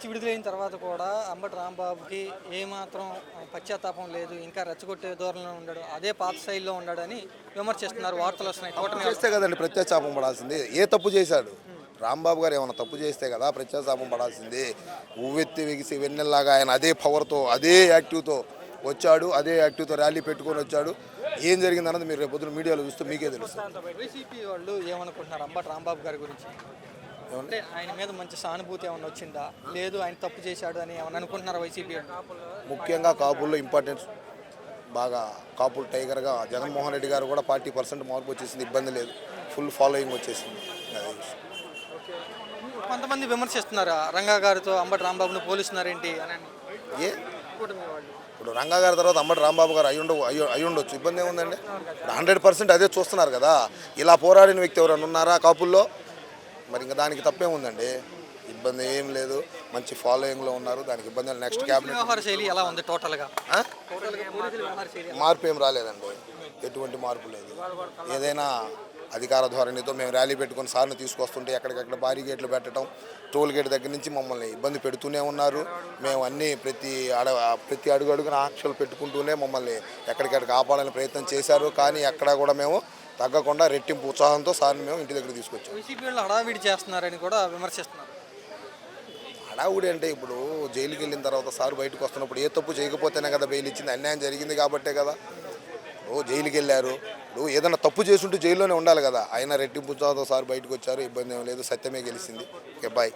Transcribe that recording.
నుంచి విడుదలైన తర్వాత కూడా అంబటి రాంబాబుకి ఏమాత్రం పశ్చాత్తాపం లేదు ఇంకా రెచ్చగొట్టే ధోరణిలో ఉన్నాడు అదే పాత శైలిలో ఉన్నాడని విమర్శిస్తున్నారు వార్తలు వస్తున్నాయి. చేస్తే కదండి ప్రత్యాచాపం పడాల్సింది. ఏ తప్పు చేశాడు? రాంబాబు గారు ఏమైనా తప్పు చేస్తే కదా ప్రత్యాచాపం పడాల్సింది. ఉవ్వెత్తి వెగిసి వెన్నెల్లాగా ఆయన అదే పవర్తో అదే యాక్టివ్తో వచ్చాడు అదే యాక్టివ్తో ర్యాలీ పెట్టుకొని వచ్చాడు. ఏం జరిగిందన్నది మీరు రేపు పొద్దున మీడియాలో చూస్తే మీకే తెలుసు వైసీపీ వాళ్ళు ఏమనుకుంటున్నారు అంబటి రాంబాబు గారి గురించి? అంటే ఆయన మీద మంచి సానుభూతి ఏమైనా వచ్చిందా? లేదు ఆయన తప్పు చేశాడు అని ఏమైనా అనుకుంటున్నారా వైసీపీ ముఖ్యంగా కాపుల్లో ఇంపార్టెన్స్ బాగా కాపుల్ టైగర్గా జగన్మోహన్ రెడ్డి గారు కూడా ఫార్టీ పర్సెంట్ మార్పు వచ్చేసింది ఇబ్బంది లేదు. ఫుల్ ఫాలోయింగ్ వచ్చేసింది. కొంతమంది విమర్శిస్తున్నారు రంగా గారితో అంబటి రాంబాబును పోలుస్తున్నారేంటి అని ఏ? ఇప్పుడు రంగా గారి తర్వాత అంబటి రాంబాబు గారు అయ్యుండ అయ్యి అయి ఉండొచ్చు. ఇబ్బంది ఏముందండి? హండ్రెడ్ పర్సెంట్ అదే చూస్తున్నారు కదా. ఇలా పోరాడిన వ్యక్తి ఎవరైనా ఉన్నారా కాపుల్లో? మరి ఇంకా దానికి తప్పేముందండి ఇబ్బంది ఏం లేదు. మంచి ఫాలోయింగ్లో ఉన్నారు. దానికి ఇబ్బంది నెక్స్ట్ క్యాబినెట్ వ్యవహార శైలి ఎలా ఉంది టోటల్గా టోటల్గా పోలీసుల వ్యవహార శైలి మార్పు ఏం రాలేదండి. ఎటువంటి మార్పు లేదు. ఏదైనా అధికార ధోరణితో మేము ర్యాలీ పెట్టుకొని సార్ని తీసుకొస్తుంటే ఎక్కడికక్కడ భారీ గేట్లు పెట్టడం టోల్ గేట్ దగ్గర నుంచి మమ్మల్ని ఇబ్బంది పెడుతూనే ఉన్నారు. మేము అన్నీ ప్రతి అడ ప్రతి అడుగు అడుగున ఆంక్షలు పెట్టుకుంటూనే మమ్మల్ని ఎక్కడికక్కడ ఆపాలని ప్రయత్నం చేశారు. కానీ ఎక్కడా కూడా మేము తగ్గకుండా రెట్టింపు ఉత్సాహంతో సార్ని మేము ఇంటి దగ్గర తీసుకొచ్చాం. వైసీపీ వాళ్ళు హడావిడి చేస్తున్నారని కూడా విమర్శిస్తున్నారు. హడావుడి అంటే ఇప్పుడు జైలుకి వెళ్ళిన తర్వాత సార్ బయటకు వస్తున్నప్పుడు ఏ తప్పు చేయకపోతేనే కదా బెయిల్ ఇచ్చింది అన్యాయం జరిగింది కాబట్టే కదా. ఇప్పుడు జైలుకి వెళ్ళారు. ఇప్పుడు ఏదైనా తప్పు చేసుంటే జైల్లోనే ఉండాలి కదా. అయినా రెట్టింపు ఉత్సాహంతో సార్ బయటకు వచ్చారు ఇబ్బంది ఏం లేదు సత్యమే గెలిచింది. Okay bye